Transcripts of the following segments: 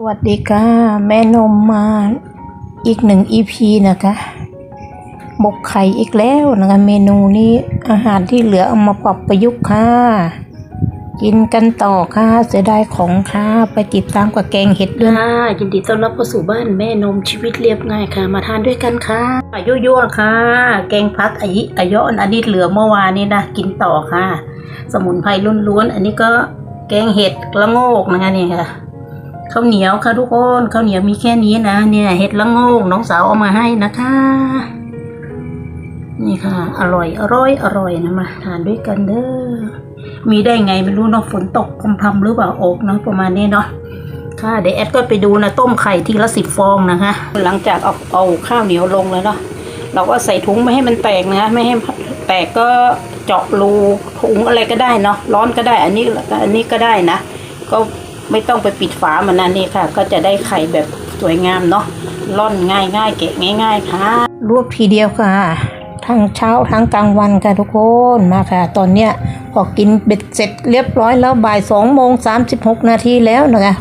สวัสดีค่ะ แม่นมมาอีกหนึ่ง EP นะคะหมกไข่อีกแล้วนะคะ เมนูนี้อาหารที่เหลือเอามาปรับประยุกต์ค่ะ กินกันต่อค่ะเสียดายของค่ะ ไปติดตามกับแกงเห็ดด้วยนะค่ะยินดีต้อนรับเข้าสู่บ้านแม่นมชีวิตเรียบง่ายค่ะ มาทานด้วยกันค่ะยั่วๆค่ะ แกงพักอายิอายอนอันนี้เหลือเมื่อวานนี้นะกินต่อค่ะ สมุนไพรล้วนๆอันนี้ก็แกงเห็ดละโงกนะคะเนี่ยค่ะ ข้าวเหนียวค่ะทุกคนข้าวเหนียวมีแค่นี้นะเนี่ยเห็ดละโงกน้องสาวเอามาให้นะคะ นี่ค่ะ อร่อยอร่อยอร่อยนะมาทานด้วยกันเด้อมีได้ไงไม่รู้เนาะฝนตกพรำๆหรือเปล่าอกเนาะประมาณนี้เนาะค่ะเดี๋ยวแอดก็ไปดูนะต้มไข่ทีละสิบฟองนะคะ หลังจากเอาเอาข้าวเหนียวลงแล้วเนาะเราก็ใส่ถุงไม่ให้มันแตกนะไม่ให้แตกก็เจาะรูถุงอะไรก็ได้เนาะร้อนก็ได้ อันนี้อันนี้ก็ได้นะ ก็ ไม่ต้องไปปิดฝามันนะนี่ค่ะ ก็จะได้ไข่แบบสวยงามเนาะร่อนง่ายง่ายเกะง่าย ๆ ค่ะ รวบทีเดียวค่ะ ทั้งเช้าทั้งกลางวันค่ะทุกคนมาค่ะ ตอนเนี้ยพอกินเบ็ดเสร็จเรียบร้อยแล้วบ่ายสองโมงสามสิบหกนาทีแล้วนะคะ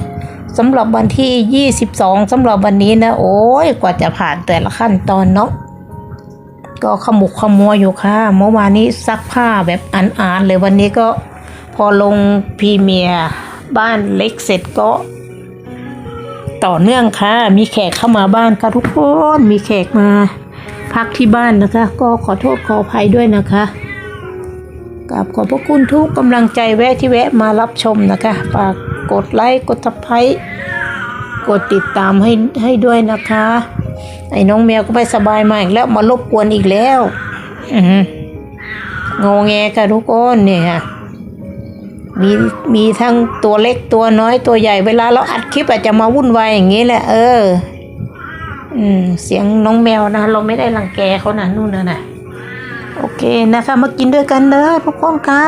สำหรับวันที่ 22สำหรับวันนี้นะ โอ้ยกว่าจะผ่านแต่ละขั้นตอนเนาะก็ขมุกขมัวอยู่ค่ะเมื่อวานนี้ซักผ้าแบบอ่านเลยวันนี้ก็พอลงพรีเมียร์ บ้านเล็กเสร็จก็ ต่อเนื่องค่ะ มีแขกเข้ามาบ้านค่ะทุกคนมีแขกมา พักที่บ้านนะคะ ก็ขอโทษขออภัยด้วยนะคะกับขอบพระคุณทุกกำลังใจแวะที่แวะมารับชมนะคะฝากกดไลค์กดทับไคกดติดตามให้ให้ด้วยนะคะ ไอ้น้องแมวก็ไม่สบายมาอีกแล้วมารบกวนอีกแล้วอือหืองอแงค่ะทุกคนเนี่ย มีมีทั้งตัวเล็กตัวน้อยตัวใหญ่เวลาเราอัดคลิปอาจจะมาวุ่นวายอย่างนี้แหละ เออ อืม เสียงน้องแมวนะเราไม่ได้รังแกเขานะนู่นนะนะโอเคนะคะ มากินด้วยกันเด้อทุกคนค่ะ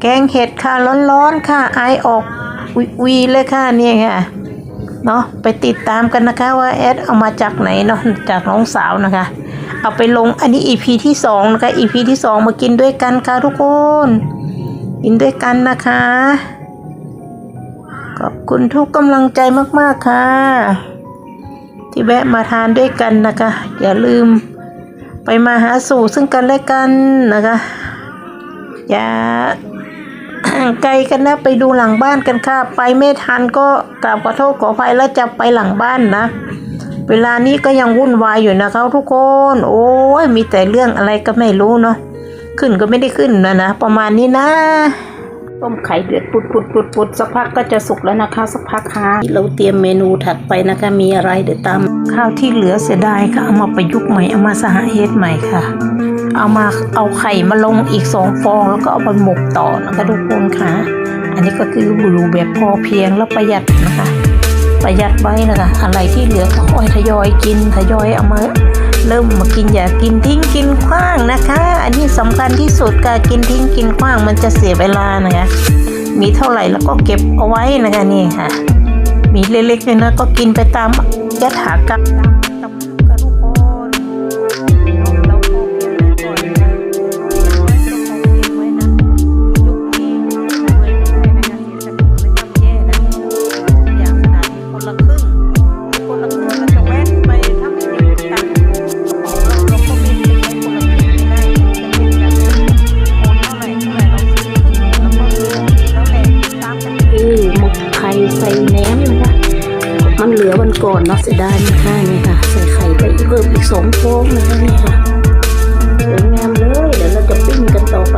แกงเห็ดค่ะร้อนๆค่ะไอออกวีเลยค่ะเนี่ยค่ะเนาะไปติดตามกันนะคะว่าแอดเอามาจากไหนเนาะจากน้องสาวนะคะ เอาไปลงอันนี้ EP ที่สองนะคะ EP ที่สองมากินด้วยกันค่ะทุกคน กินด้วยกันนะคะ ขอบคุณทุกกำลังใจมากๆค่ะ ที่แวะมาทานด้วยกันนะคะ อย่าลืมไปมาหาสู่ซึ่งกันและกันนะคะ อย่าไกลกันนะไปดูหลังบ้านกันค่ะ ไปไม่ทันก็กราบขอโทษขออภัยแล้วจะไปหลังบ้านนะ เวลานี้ก็ยังวุ่นวายอยู่นะคะทุกคน โอ้ยมีแต่เรื่องอะไรก็ไม่รู้เนาะ ขึ้นก็ไม่ได้ขึ้นนะนะ ประมาณนี้นะต้มไข่เดือดปุดปุดปุดปุดสักพักก็จะสุกแล้วนะคะ สักพักค่ะเราเตรียมเมนูถัดไปนะคะ มีอะไรเดี๋ยวตามข้าวที่เหลือเสียดายค่ะเอามาประยุกต์ใหม่เอามาสหเฮดใหม่ค่ะ เอามาเอาไข่มาลงอีกสองฟองแล้วก็เอาไปหมกต่อนะคะทุกคนค่ะ อันนี้ก็คือบูรูแบบพอเพียงแล้วประหยัดนะคะ ประหยัดไว้นะคะ อะไรที่เหลือก็ค่อยทยอยกินทยอยเอามา เริ่มมากินอย่ากินทิ้งกินขว้างนะคะ อันนี้สำคัญที่สุดการกินทิ้งกินขว้างมันจะเสียเวลานะคะ มีเท่าไหร่แล้วก็เก็บเอาไว้นะคะนี่ค่ะ มีเล็กๆน้อยๆก็กินไปตามยถากรรม ก่อนเนาะเสียดายนะคะนี่ค่ะ ใส่ไข่ไปอีกเพิ่มอีกสองฟองนะคะนี่ค่ะสวยงามเลยเดี๋ยวเราจะปิ้งกันต่อไป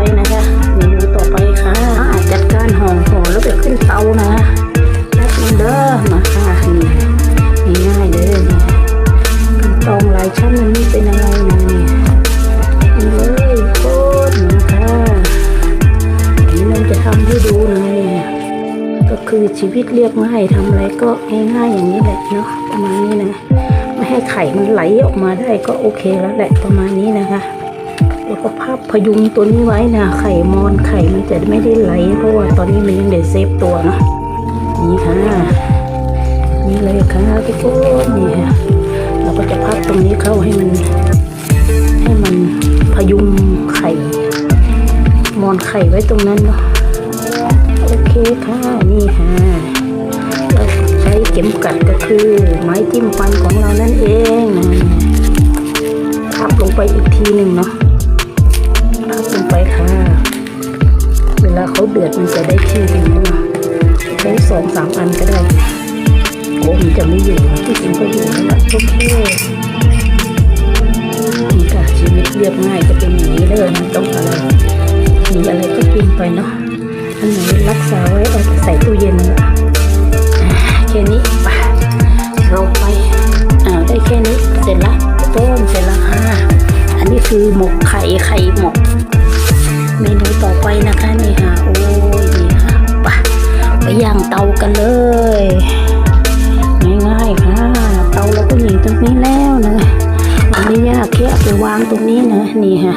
คือชีวิตเรียบง่ายทำอะไรก็ง่ายๆอย่างนี้แหละเนาะประมาณนี้นะไม่ให้ไข่มันไหลออกมาได้ก็โอเคแล้วแหละประมาณนี้นะคะแล้วก็พับพยุงตัวนี้ไว้นะไข่มอนไข่มันจะไม่ได้ไหลเพราะว่าตอนนี้มันยังเด็เซฟตัวเนาะนี่ค่ะนี่เลยค่ะทุกคนนี่ค่ะเราก็จะพับตรงนี้เข้าให้มัน ให้มันพยุงไข่ มอนไข่ไว้ตรงนั้นเนาะ โอเคค่ะนี่ค่ะเราใช้เข็มกัดก็คือไม้จิ้มฟันของเรานั่นเองนะทับลงไปอีกทีหนึ่งเนาะทับลงไปค่ะ เวลาเขาเดือดมันจะได้ที่ตรงนี้เนาะใช้สองสามอันก็ได้โอ้มันจะไม่อยู่ที่จริงก็อยู่แล้วล่ะโอเคนี่ค่ะชีวิตเรียบง่ายจะเป็นอย่างนี้เลยไม่ต้องอะไรมีอะไรก็กินไปเนาะ อันไหนรักษาไว้เอาใส่ตู้เย็นแค่นี้ไปเราไปอ่าได้แค่นี้เสร็จละต้นเสร็จละค่ะอันนี้คือหมกไข่ไข่หมก เมนูต่อไปนะคะนี่ค่ะโอ้ยนี่ค่ะไปไปย่างเตากันเลยง่ายๆค่ะ เตาเราก็อยู่ตรงนี้แล้วนะมันไม่ยากแค่ไปวางตรงนี้นะนี่ค่ะ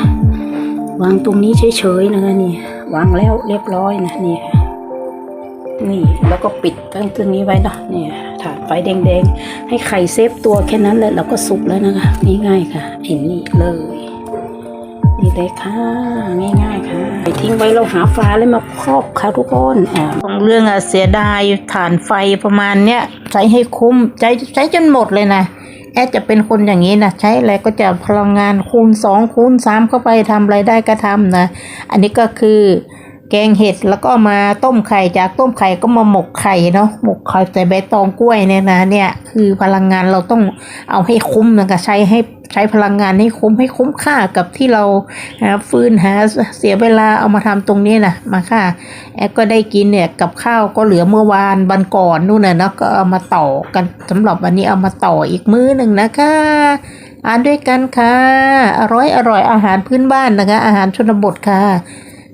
วางตรงนี้เฉยๆนะคะนี่วางแล้วเรียบร้อยนะนี่ค่ะนี่แล้วก็ปิดตั้งตรงนี้ไว้เนาะนี่ถาดไฟแดงๆ ให้ไข่เซฟตัวแค่นั้นเลยเราก็สุกแล้วนะคะง่ายๆค่ะเห็นนี่เลยนี่เลยค่ะง่ายๆค่ะไปทิ้งไว้เราหาฟ้าเลยมาครอบค่ะทุกคนอ่าของเรื่องอะเสียดายฐานไฟประมาณเนี้ยใช้ให้คุ้มใช้ใช้จนหมดเลยนะ แอดจะเป็นคนอย่างนี้นะใช้อะไรก็จะพลังงานคูณสองคูณสามเข้าไปทำอะไรได้ก็ทำนะ อันนี้ก็คือแกงเห็ดแล้วก็มาต้มไข่จากต้มไข่ก็มาหมกไข่เนาะหมกไข่ใส่ใบตองกล้วยเนี่ยนะเนี่ยคือพลังงานเราต้องเอาให้คุ้มนะคะใช้ให้ ใช้พลังงานให้คุ้มให้คุ้มค่ากับที่เราหาฟืนหาเสียเวลาเอามาทำตรงนี้นะมาค่ะ แอดก็ได้กินเนี่ยกับข้าวก็เหลือเมื่อวานวันก่อนนู่นน่ะเนาะก็เอามาต่อกันสำหรับวันนี้เอามาต่ออีกมื้อหนึ่งนะคะอ่านด้วยกันค่ะ อร่อยอร่อยอาหารพื้นบ้านนะคะ อาหารชนบทค่ะ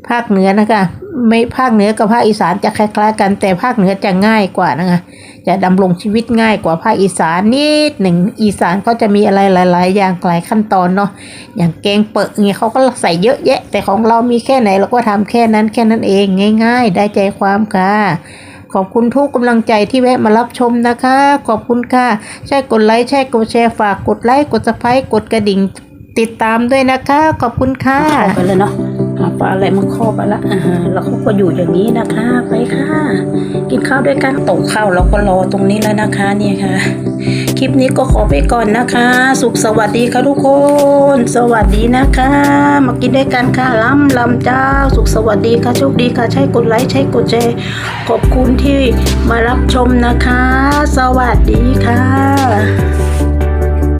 ภาคเหนือนะคะ ไม่ภาคเหนือกับภาคอีสานจะคล้ายๆ กันแต่ภาคเหนือจะง่ายกว่านะคะจะดำรงชีวิตง่ายกว่าภาคอีสานนิดหนึ่งอีสานก็จะมีอะไรหลาย ๆ อย่างหลายขั้นตอนเนาะอย่างแกงเปิดเนี่ยเขาก็ใส่เยอะแยะ แต่ของเรามีแค่ไหนเราก็ทำแค่นั้นแค่นั้นเองง่าย ๆ ได้ใจความค่ะขอบคุณทุกกำลังใจที่แวะมารับชมนะคะ ขอบคุณค่ะใช่กดไลค์ใช่กดแชร์ฝากกดไลค์กดสไครต์กดกระดิ่งติดตามด้วยนะคะ ขอบคุณค่ะไปเลยเนาะ ปลาอะไรมาครอบไปละอ่าแล้วเขาก็อยู่อย่างนี้นะคะ ไปค่ะ กินข้าวด้วยกันตกข้าวเราก็รอตรงนี้แล้วนะคะเนี่ยค่ะ คลิปนี้ก็ขอไปก่อนนะคะ สุขสวัสดีค่ะทุกคน สวัสดีนะคะ มากินด้วยกันค่ะล้ำลำเจ้า สุขสวัสดีค่ะโชคดีค่ะใช้กดไลค์ใช้กดแชร์ขอบคุณที่มารับชมนะคะ สวัสดีค่ะ